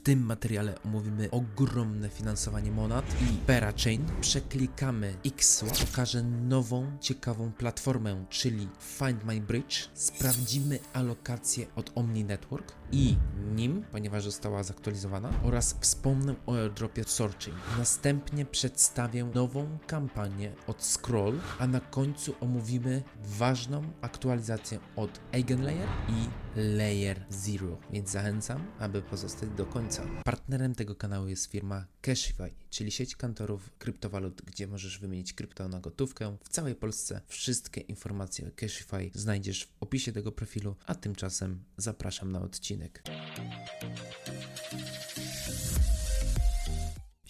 W tym materiale omówimy ogromne finansowanie Monad i Berachain. Przeklikamy XSwap, pokażę nową, ciekawą platformę, czyli Find My Bridge. Sprawdzimy alokację od Omni Network i NIM, ponieważ została zaktualizowana, oraz wspomnę o airdropie Sorchain. Następnie przedstawię nową kampanię od Scroll, a na końcu omówimy ważną aktualizację od Eigenlayer i Layer Zero, więc zachęcam, aby pozostać do końca. Partnerem tego kanału jest firma Cashify, czyli sieć kantorów kryptowalut, gdzie możesz wymienić krypto na gotówkę w całej Polsce. Wszystkie informacje o Cashify znajdziesz w opisie tego profilu, a tymczasem zapraszam na odcinek. odcinek.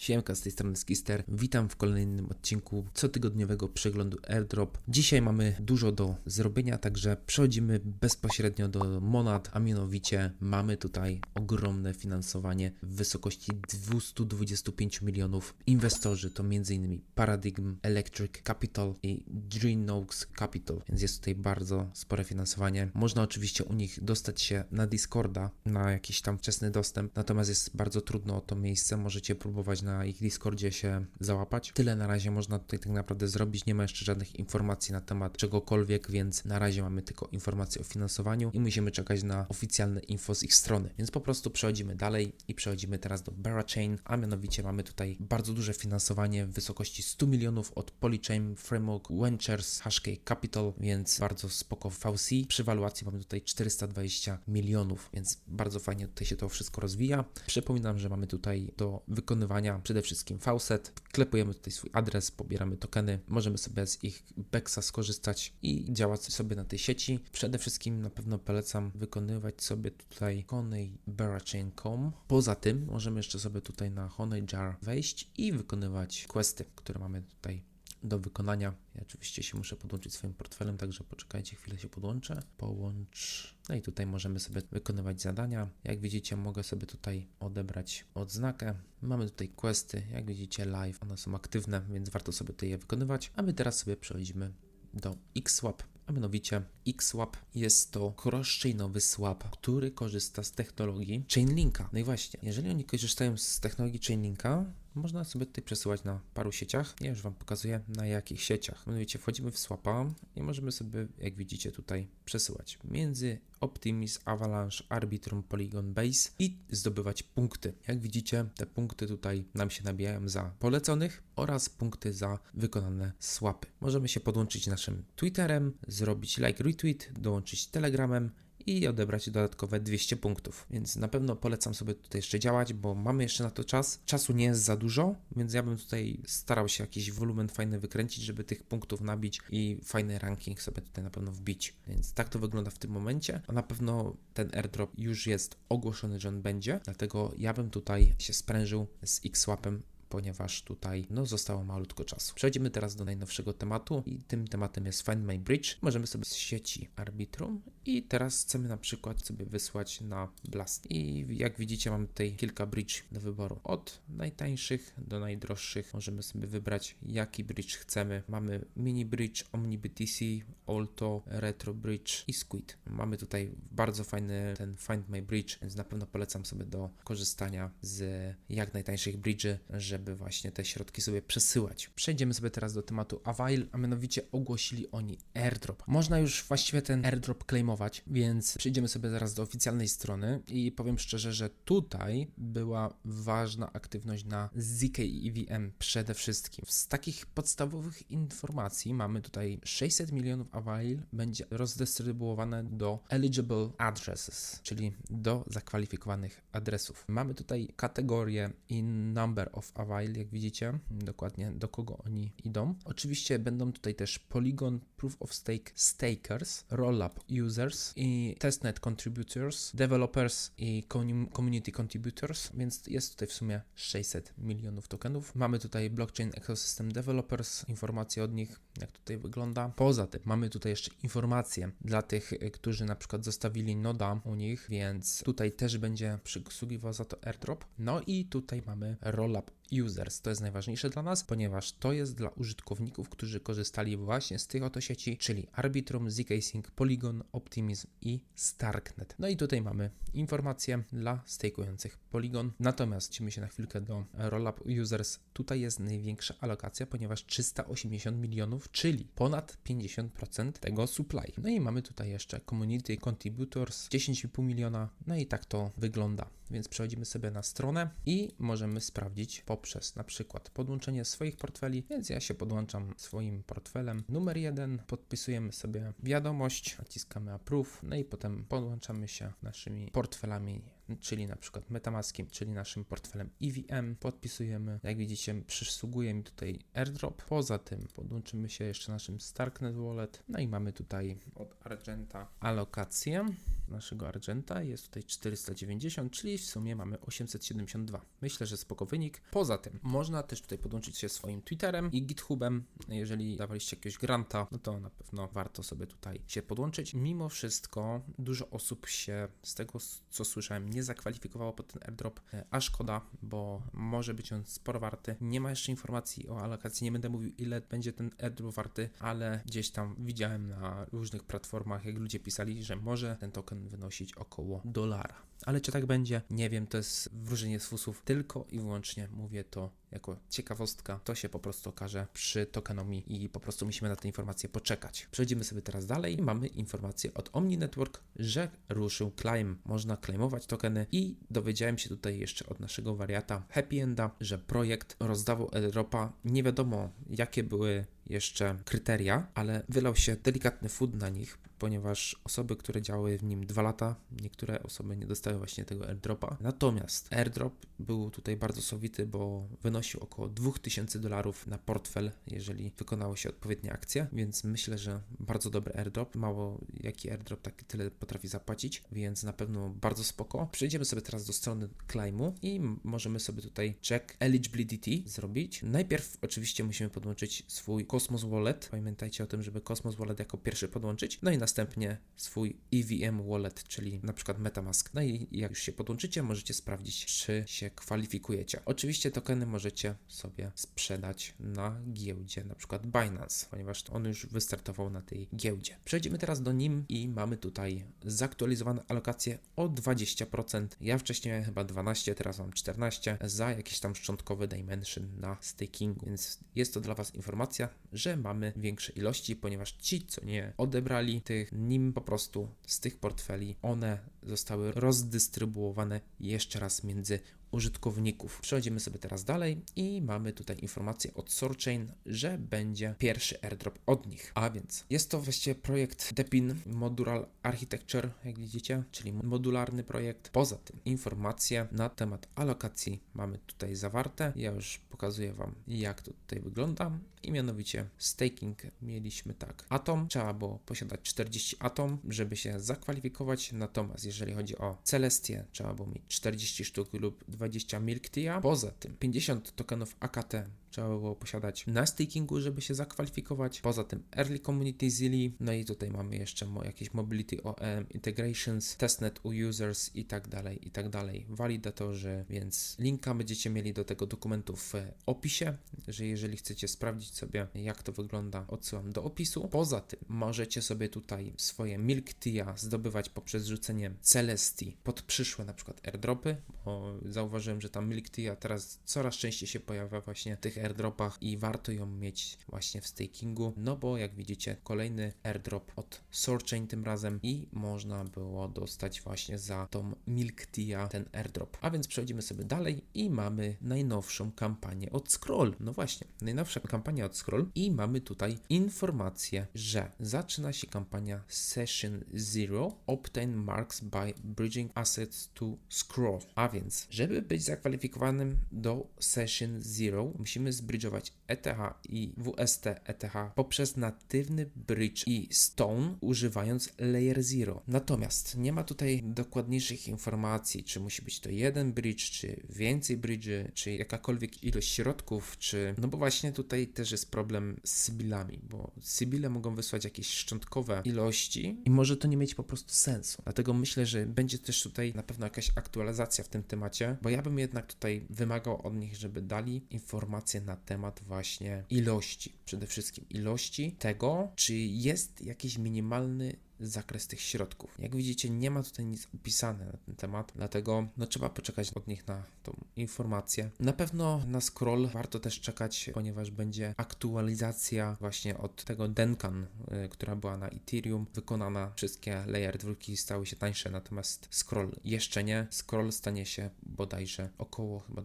Siemka, z tej strony Skister. Witam w kolejnym odcinku cotygodniowego przeglądu Airdrop. Dzisiaj mamy dużo do zrobienia, także przechodzimy bezpośrednio do Monad, a mianowicie mamy tutaj ogromne finansowanie w wysokości 225 milionów. Inwestorzy to m.in. Paradigm, Electric Capital i Dreamnox Capital, więc jest tutaj bardzo spore finansowanie. Można oczywiście u nich dostać się na Discorda, na jakiś tam wczesny dostęp, natomiast jest bardzo trudno o to miejsce. Możecie próbować na ich Discordzie się załapać. Tyle na razie można tutaj tak naprawdę zrobić. Nie ma jeszcze żadnych informacji na temat czegokolwiek, więc na razie mamy tylko informacje o finansowaniu i musimy czekać na oficjalne info z ich strony. Więc po prostu przechodzimy dalej i przechodzimy teraz do Berachain, a mianowicie mamy tutaj bardzo duże finansowanie w wysokości 100 milionów od Polychain Framework Ventures Hashkey Capital, więc bardzo spoko VC. Przy waluacji mamy tutaj 420 milionów, więc bardzo fajnie tutaj się to wszystko rozwija. Przypominam, że mamy tutaj do wykonywania przede wszystkim faucet. Klepujemy tutaj swój adres, pobieramy tokeny, możemy sobie z ich Bexa skorzystać i działać sobie na tej sieci. Przede wszystkim na pewno polecam wykonywać sobie tutaj honeyberachain.com. Poza tym możemy jeszcze sobie tutaj na honeyjar wejść i wykonywać questy, które mamy tutaj do wykonania. Ja oczywiście się muszę podłączyć swoim portfelem, także poczekajcie, chwilę się podłączę. Połącz. No i tutaj możemy sobie wykonywać zadania. Jak widzicie, mogę sobie tutaj odebrać odznakę. Mamy tutaj questy, jak widzicie, live. One są aktywne, więc warto sobie tutaj je wykonywać. A my teraz sobie przechodzimy do XSwap. A mianowicie XSwap jest to cross-chainowy swap, który korzysta z technologii Chainlinka. No i właśnie, jeżeli oni korzystają z technologii Chainlinka, można sobie tutaj przesyłać na paru sieciach. Ja już Wam pokazuję na jakich sieciach. Mianowicie wchodzimy w swapa i możemy sobie, jak widzicie tutaj, przesyłać między Optimis, Avalanche, Arbitrum, Polygon Base i zdobywać punkty. Jak widzicie, te punkty tutaj nam się nabijają za poleconych oraz punkty za wykonane swapy. Możemy się podłączyć naszym Twitterem, zrobić like retweet, dołączyć Telegramem i odebrać dodatkowe 200 punktów. Więc na pewno polecam sobie tutaj jeszcze działać, bo mamy jeszcze na to czas. Czasu nie jest za dużo, więc ja bym tutaj starał się jakiś wolumen fajny wykręcić, żeby tych punktów nabić i fajny ranking sobie tutaj na pewno wbić. Więc tak to wygląda w tym momencie. A na pewno ten airdrop już jest ogłoszony, że on będzie, dlatego ja bym tutaj się sprężył z X-Swapem ponieważ tutaj no, zostało malutko czasu. Przechodzimy teraz do najnowszego tematu i tym tematem jest Find My Bridge. Możemy sobie z sieci Arbitrum i teraz chcemy na przykład sobie wysłać na Blast. I jak widzicie mamy tutaj kilka bridge do wyboru. Od najtańszych do najdroższych możemy sobie wybrać jaki bridge chcemy. Mamy mini bridge, Omni BTC, Alto, Retro Bridge i Squid. Mamy tutaj bardzo fajny ten Find My Bridge, więc na pewno polecam sobie do korzystania z jak najtańszych bridge'y, żeby właśnie te środki sobie przesyłać. Przejdziemy sobie teraz do tematu Avail, a mianowicie ogłosili oni airdrop. Można już właściwie ten airdrop claimować, więc przejdziemy sobie zaraz do oficjalnej strony i powiem szczerze, że tutaj była ważna aktywność na ZK EVM przede wszystkim. Z takich podstawowych informacji mamy tutaj 600 milionów Avail będzie rozdystrybuowane do eligible addresses, czyli do zakwalifikowanych adresów. Mamy tutaj kategorię i number of Avail, jak widzicie, dokładnie do kogo oni idą. Oczywiście będą tutaj też Polygon Proof of Stake Stakers, Rollup Users i Testnet Contributors, Developers i commu- Community Contributors, więc jest tutaj w sumie 600 milionów tokenów. Mamy tutaj Blockchain Ecosystem Developers, informacje od nich, jak tutaj wygląda. Poza tym mamy tutaj jeszcze informacje dla tych, y, którzy na przykład zostawili noda u nich, więc tutaj też będzie przysługiwał za to airdrop. No i tutaj mamy Rollup users. To jest najważniejsze dla nas, ponieważ to jest dla użytkowników, którzy korzystali właśnie z tych oto sieci, czyli Arbitrum, zkSync, Polygon, Optimism i Starknet. No i tutaj mamy informacje dla stakujących Polygon. Natomiast idźmy się na chwilkę do Rollup Users. Tutaj jest największa alokacja, ponieważ 380 milionów, czyli ponad 50% tego supply. No i mamy tutaj jeszcze Community Contributors 10,5 miliona. No i tak to wygląda. Więc przechodzimy sobie na stronę i możemy sprawdzić poprzez na przykład podłączenie swoich portfeli. Więc ja się podłączam swoim portfelem numer jeden, podpisujemy sobie wiadomość, naciskamy approve, no i potem podłączamy się naszymi portfelami czyli na przykład Metamaskiem, czyli naszym portfelem EVM. Podpisujemy, jak widzicie, przysługuje mi tutaj airdrop. Poza tym podłączymy się jeszcze naszym Starknet Wallet. No i mamy tutaj od Argenta alokację naszego Argenta. Jest tutaj 490, czyli w sumie mamy 872. Myślę, że spoko wynik. Poza tym można też tutaj podłączyć się swoim Twitterem i GitHubem. Jeżeli dawaliście jakiegoś granta, no to na pewno warto sobie tutaj się podłączyć. Mimo wszystko dużo osób się z tego, co słyszałem, nie zakwalifikowało pod ten airdrop, e, a szkoda, bo może być on sporo warty. Nie ma jeszcze informacji o alokacji, nie będę mówił ile będzie ten airdrop warty, ale gdzieś tam widziałem na różnych platformach, jak ludzie pisali, że może ten token wynosić około dolara. Ale czy tak będzie? Nie wiem, to jest wróżenie z fusów. Tylko i wyłącznie mówię to jako ciekawostka. To się po prostu okaże przy tokenomii i po prostu musimy na te informacje poczekać. Przejdziemy sobie teraz dalej. Mamy informację od Omni Network, że ruszył claim. Można claimować tokeny i dowiedziałem się tutaj jeszcze od naszego wariata Happy Enda, że projekt rozdawał airdropa. Nie wiadomo jakie były jeszcze kryteria, ale wylał się delikatny food na nich, ponieważ osoby, które działały w nim dwa lata, niektóre osoby nie dostały właśnie tego airdropa. Natomiast airdrop był tutaj bardzo sowity, bo wynosił około 2000 dolarów na portfel, jeżeli wykonało się odpowiednie akcje, więc myślę, że bardzo dobry airdrop. Mało jaki airdrop tak tyle potrafi zapłacić, więc na pewno bardzo spoko. Przejdziemy sobie teraz do strony claimu i możemy sobie tutaj check eligibility zrobić. Najpierw oczywiście musimy podłączyć swój Cosmos Wallet. Pamiętajcie o tym, żeby Cosmos Wallet jako pierwszy podłączyć. No i następnie swój EVM Wallet, czyli na przykład Metamask. No i jak już się podłączycie, możecie sprawdzić, czy się kwalifikujecie. Oczywiście tokeny możecie sobie sprzedać na giełdzie, na przykład Binance, ponieważ on już wystartował na tej giełdzie. Przejdziemy teraz do nim i mamy tutaj zaktualizowane alokacje o 20%. Ja wcześniej miałem chyba 12, teraz mam 14 za jakieś tam szczątkowe dimension na stakingu, więc jest to dla Was informacja, że mamy większe ilości, ponieważ ci, co nie odebrali tych, nim po prostu z tych portfeli, one zostały rozdystrybuowane jeszcze raz między użytkowników. Przechodzimy sobie teraz dalej i mamy tutaj informację od Sorchain, że będzie pierwszy airdrop od nich. A więc jest to właściwie projekt Depin Modular Architecture, jak widzicie, czyli modularny projekt. Poza tym informacje na temat alokacji mamy tutaj zawarte. Ja już pokazuję Wam, jak to tutaj wygląda. I mianowicie staking mieliśmy tak. Atom trzeba było posiadać 40 atom, żeby się zakwalifikować. Natomiast jeżeli chodzi o Celestię, trzeba było mieć 40 sztuk lub 20 Milk Tea. Poza tym 50 tokenów AKT trzeba było posiadać na stakingu, żeby się zakwalifikować. Poza tym Early Community Zilli, no i tutaj mamy jeszcze jakieś Mobility OEM Integrations, Testnet u Users i tak dalej, i tak dalej. Walidatorzy, więc linka będziecie mieli do tego dokumentu w opisie, że jeżeli chcecie sprawdzić sobie jak to wygląda, odsyłam do opisu. Poza tym możecie sobie tutaj swoje Milk Tea zdobywać poprzez rzucenie Celestii pod przyszłe na przykład airdropy, bo zauważyłem, że ta Milk Tea teraz coraz częściej się pojawia właśnie tych airdropach i warto ją mieć właśnie w stakingu, no bo jak widzicie kolejny airdrop od Sorchain tym razem i można było dostać właśnie za tą Milk Tea ten airdrop. A więc przechodzimy sobie dalej i mamy najnowszą kampanię od Scroll. No właśnie, najnowsza kampania od Scroll i mamy tutaj informację, że zaczyna się kampania Session Zero Obtain Marks by Bridging Assets to Scroll. A więc, żeby być zakwalifikowanym do Session Zero, musimy możemy zbridżować ETH i WST ETH poprzez natywny bridge i Stone używając Layer Zero. Natomiast nie ma tutaj dokładniejszych informacji, czy musi być to jeden bridge, czy więcej bridge'y, czy jakakolwiek ilość środków, czy... No bo właśnie tutaj też jest problem z Sybillami, bo Sybille mogą wysłać jakieś szczątkowe ilości i może to nie mieć po prostu sensu. Dlatego myślę, że będzie też tutaj na pewno jakaś aktualizacja w tym temacie, bo ja bym jednak tutaj wymagał od nich, żeby dali informacje na temat właśnie ilości. Przede wszystkim ilości tego, czy jest jakiś minimalny zakres tych środków. Jak widzicie, nie ma tutaj nic opisane na ten temat, dlatego no, trzeba poczekać od nich na tą informację. Na pewno na scroll warto też czekać, ponieważ będzie aktualizacja właśnie od tego Denkan, y, która była na Ethereum, wykonana. Wszystkie layer 2 stały się tańsze, natomiast scroll jeszcze nie. Scroll stanie się bodajże około chyba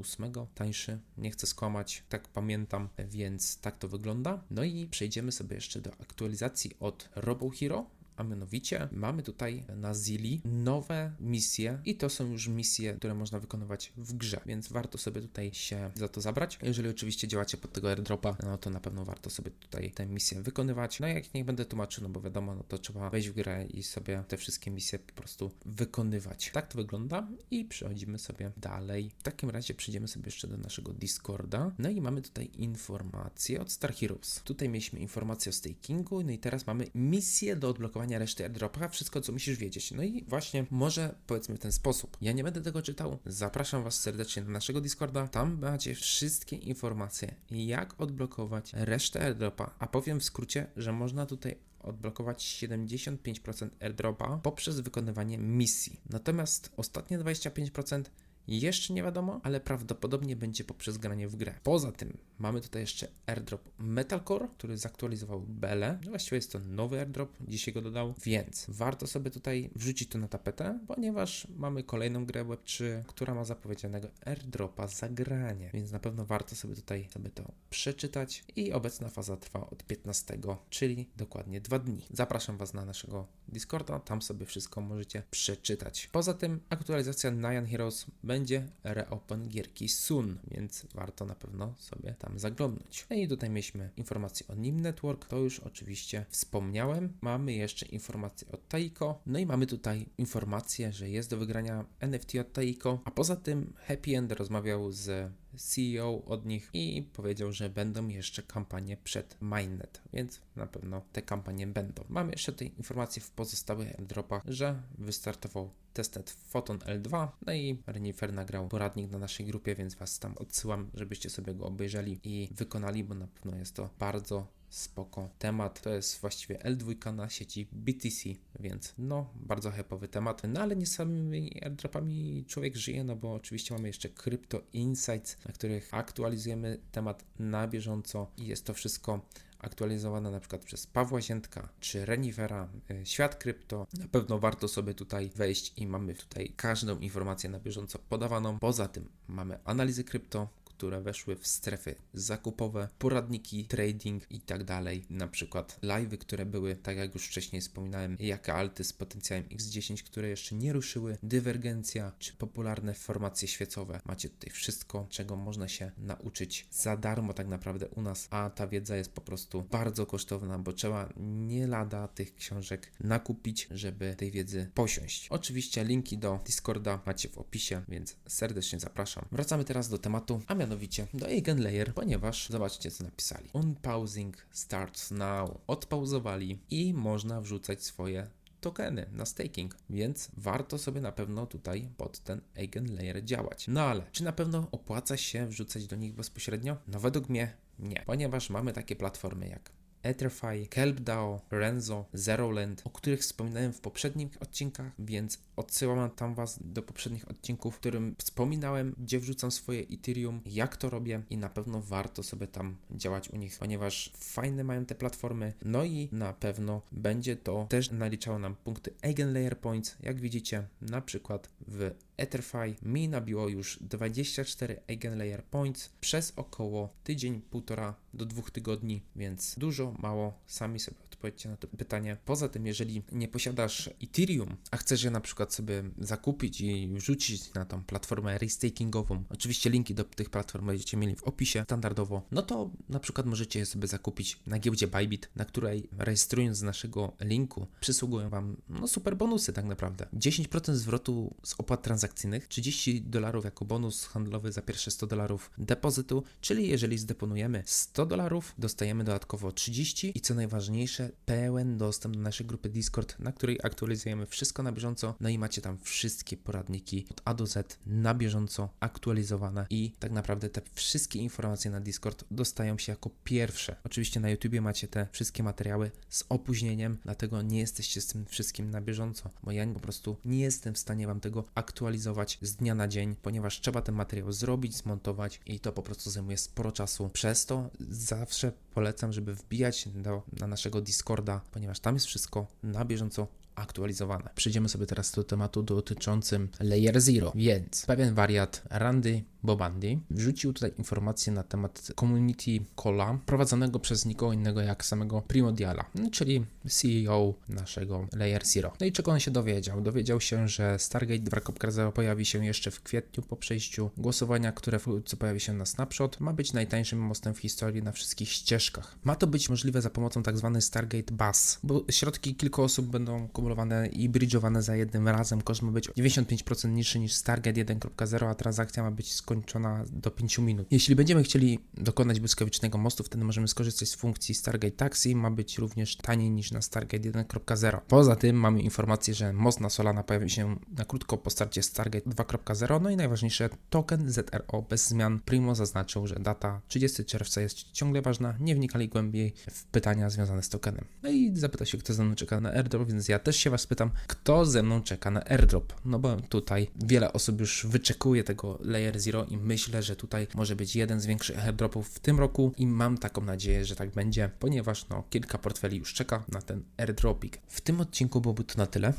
28 tańszy. Nie chcę skłamać, tak pamiętam, więc tak to wygląda. No i przejdziemy sobie jeszcze do aktualizacji od Robo Hero, a mianowicie mamy tutaj na Zili nowe misje i to są już misje, które można wykonywać w grze, więc warto sobie tutaj się za to zabrać. Jeżeli oczywiście działacie pod tego airdropa, no to na pewno warto sobie tutaj te misje wykonywać. No jak nie będę tłumaczył, no bo wiadomo, no to trzeba wejść w grę i sobie te wszystkie misje po prostu wykonywać. Tak to wygląda i przechodzimy sobie dalej. W takim razie przejdziemy sobie jeszcze do naszego Discorda. No i mamy tutaj informacje od Star Heroes. Tutaj mieliśmy informację o stakingu, no i teraz mamy misję do odblokowania reszty airdropa, wszystko co musisz wiedzieć. No i właśnie może powiedzmy w ten sposób. Ja nie będę tego czytał. Zapraszam Was serdecznie na naszego Discorda. Tam macie wszystkie informacje, jak odblokować resztę airdropa. A powiem w skrócie, że można tutaj odblokować 75% airdropa poprzez wykonywanie misji. Natomiast ostatnie 25% jeszcze nie wiadomo, ale prawdopodobnie będzie poprzez granie w grę. Poza tym mamy tutaj jeszcze airdrop Metalcore, który zaktualizował Bele. Właściwie jest to nowy airdrop, dzisiaj go dodał, więc warto sobie tutaj wrzucić to na tapetę, ponieważ mamy kolejną grę Web3, która ma zapowiedzianego airdropa za granie, więc na pewno warto sobie tutaj sobie to przeczytać i obecna faza trwa od 15, czyli dokładnie dwa dni. Zapraszam Was na naszego Discorda, tam sobie wszystko możecie przeczytać. Poza tym aktualizacja Nyan Heroes będzie reopen gierki soon, więc warto na pewno sobie tam zaglądnąć. No i tutaj mieliśmy informację o NIM Network, to już oczywiście wspomniałem. Mamy jeszcze informację od Taiko, no i mamy tutaj informację, że jest do wygrania NFT od Taiko, a poza tym Happy End rozmawiał z CEO od nich i powiedział, że będą jeszcze kampanie przed Mainnet, więc na pewno te kampanie będą. Mamy jeszcze tej informacji w pozostałych airdropach, że wystartował testnet Photon L2, no i Renifer nagrał poradnik na naszej grupie, więc Was tam odsyłam, żebyście sobie go obejrzeli i wykonali, bo na pewno jest to bardzo spoko temat. To jest właściwie L2 na sieci BTC, więc no, bardzo hypowy temat. No ale nie samymi airdropami człowiek żyje, no bo oczywiście mamy jeszcze Crypto Insights, na których aktualizujemy temat na bieżąco i jest to wszystko aktualizowane na przykład przez Pawła Ziętka czy Renivera, y, Świat Krypto. Na pewno warto sobie tutaj wejść i mamy tutaj każdą informację na bieżąco podawaną. Poza tym mamy analizy krypto, które weszły w strefy zakupowe, poradniki, trading i tak dalej. Na przykład live'y, które były, tak jak już wcześniej wspominałem, jaka alty z potencjałem X10, które jeszcze nie ruszyły, dywergencja czy popularne formacje świecowe. Macie tutaj wszystko, czego można się nauczyć za darmo tak naprawdę u nas, a ta wiedza jest po prostu bardzo kosztowna, bo trzeba nie lada tych książek nakupić, żeby tej wiedzy posiąść. Oczywiście linki do Discorda macie w opisie, więc serdecznie zapraszam. Wracamy teraz do tematu, a mianowicie do Eigenlayer, ponieważ zobaczcie co napisali. Unpausing starts now. Odpauzowali i można wrzucać swoje tokeny na staking, więc warto sobie na pewno tutaj pod ten Eigenlayer działać. No ale czy na pewno opłaca się wrzucać do nich bezpośrednio? No według mnie nie, ponieważ mamy takie platformy jak Etherfi, KelpDAO, Renzo, Zeroland, o których wspominałem w poprzednich odcinkach, więc odsyłam tam Was do poprzednich odcinków, w którym wspominałem, gdzie wrzucam swoje Ethereum, jak to robię i na pewno warto sobie tam działać u nich, ponieważ fajne mają te platformy, no i na pewno będzie to też naliczało nam punkty Eigenlayer Points, jak widzicie, na przykład w Etherfi mi nabiło już 24 Eigenlayer Points przez około tydzień, półtora do dwóch tygodni, więc dużo, mało, sami sobie odpowiedzieć na to pytanie. Poza tym, jeżeli nie posiadasz Ethereum, a chcesz je na przykład sobie zakupić i wrzucić na tą platformę restakingową, oczywiście linki do tych platform będziecie mieli w opisie standardowo, no to na przykład możecie je sobie zakupić na giełdzie Bybit, na której rejestrując z naszego linku przysługują Wam no, super bonusy tak naprawdę. 10% zwrotu z opłat transakcyjnych, 30 dolarów jako bonus handlowy za pierwsze 100 dolarów depozytu, czyli jeżeli zdeponujemy 100 dolarów, dostajemy dodatkowo 30 i co najważniejsze, pełen dostęp do naszej grupy Discord, na której aktualizujemy wszystko na bieżąco, no i macie tam wszystkie poradniki od A do Z na bieżąco aktualizowane i tak naprawdę te wszystkie informacje na Discord dostają się jako pierwsze. Oczywiście na YouTubie macie te wszystkie materiały z opóźnieniem, dlatego nie jesteście z tym wszystkim na bieżąco, bo ja po prostu nie jestem w stanie Wam tego aktualizować z dnia na dzień, ponieważ trzeba ten materiał zrobić, zmontować i to po prostu zajmuje sporo czasu. Przez to zawsze polecam, żeby wbijać do, na naszego Discorda, ponieważ tam jest wszystko na bieżąco aktualizowane. Przejdziemy sobie teraz do tematu dotyczącym Layer Zero, więc pewien wariat Randy Bobandi wrzucił tutaj informacje na temat community calla prowadzonego przez nikogo innego jak samego Primordiala, no, czyli CEO naszego Layer Zero. No i czego on się dowiedział? Dowiedział się, że Stargate 2.0 pojawi się jeszcze w kwietniu po przejściu głosowania, które wkrótce pojawi się na Snapshot. Ma być najtańszym mostem w historii na wszystkich ścieżkach. Ma to być możliwe za pomocą tzw. Stargate Bus, bo środki kilku osób będą kumulowane i bridge'owane za jednym razem. Koszt ma być o 95% niższy niż Stargate 1.0, a transakcja ma być skończona do 5 minut. Jeśli będziemy chcieli dokonać błyskawicznego mostu, wtedy możemy skorzystać z funkcji Stargate Taxi. Ma być również taniej niż na Stargate 1.0. Poza tym mamy informację, że most na Solana pojawi się na krótko po starcie Stargate 2.0. No i najważniejsze, token ZRO bez zmian. Primo zaznaczył, że data 30 czerwca jest ciągle ważna. Nie wnikali głębiej w pytania związane z tokenem. No i zapyta się, kto ze mną czeka na airdrop, więc ja też się Was pytam, kto ze mną czeka na airdrop? No bo tutaj wiele osób już wyczekuje tego Layer Zero i myślę, że tutaj może być jeden z większych airdropów w tym roku i mam taką nadzieję, że tak będzie, ponieważ no kilka portfeli już czeka na ten airdropik. W tym odcinku byłoby to na tyle.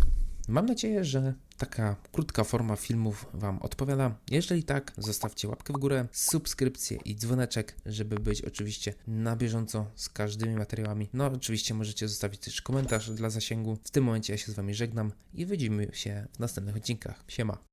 Mam nadzieję, że taka krótka forma filmów Wam odpowiada. Jeżeli tak, zostawcie łapkę w górę, subskrypcję i dzwoneczek, żeby być oczywiście na bieżąco z każdymi materiałami. No, oczywiście możecie zostawić też komentarz dla zasięgu. W tym momencie ja się z Wami żegnam i widzimy się w następnych odcinkach. Siema.